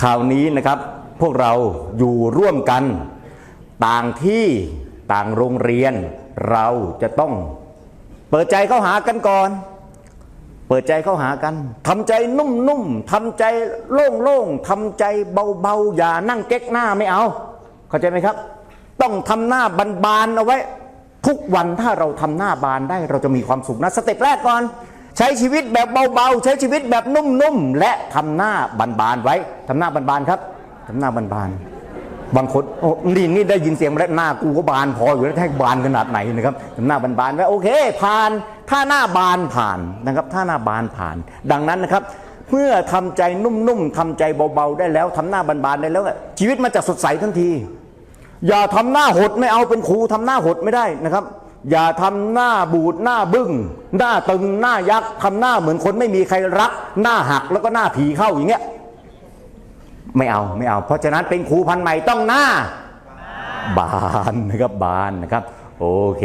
คราวนี้นะครับพวกเราอยู่ร่วมกันต่างที่ต่างโรงเรียน เราจะต้องเปิดใจเข้าหากันก่อน เปิดใจเข้าหากันทำใจนุ่มๆทำใจโล่งๆทำใจเบาๆอย่านั่งเก๊กหน้าไม่เอา เข้าใจไหมครับ ต้องทำหน้าบานๆเอาไว้ ทุกวันถ้าเราทำหน้าบานได้เราจะมีความสุขนะสเต็ปแรกก่อน ใช้ชีวิตแบบเบาๆ ใช้ชีวิตแบบนุ่มๆ และทำหน้าบานๆไว้ทำหน้าบานๆครับทำหน้าบานๆ บางคนโอ้นี่นี่ได้ยินเสียงมาแล้วหน้ากูก็บานพออยู่แล้วให้บานขนาดไหนนะครับทำหน้าบานๆไว้โอเค ผ่านถ้าหน้าบานผ่านนะครับ ถ้าหน้าบานผ่าน ดังนั้นนะครับเมื่อทำใจนุ่มๆทำใจเบาๆได้แล้วทำหน้าบานๆได้แล้ว ชีวิตมันจะสดใสทันที อย่าทำหน้าหดไม่เอาเป็นครูทำหน้าหดไม่ได้นะครับ อย่าทำหน้าบูดหน้าบึ้ง หน้าตึงหน้ายักษ์ทำหน้าเหมือนคนไม่มีใครรัก หน้าหักแล้วก็หน้าผีเข้าอย่างเงี้ยไม่เอาไม่เอา เพราะฉะนั้นเป็นครูพันใหม่ต้องหน้า บานนะครับบานนะครับ โอเค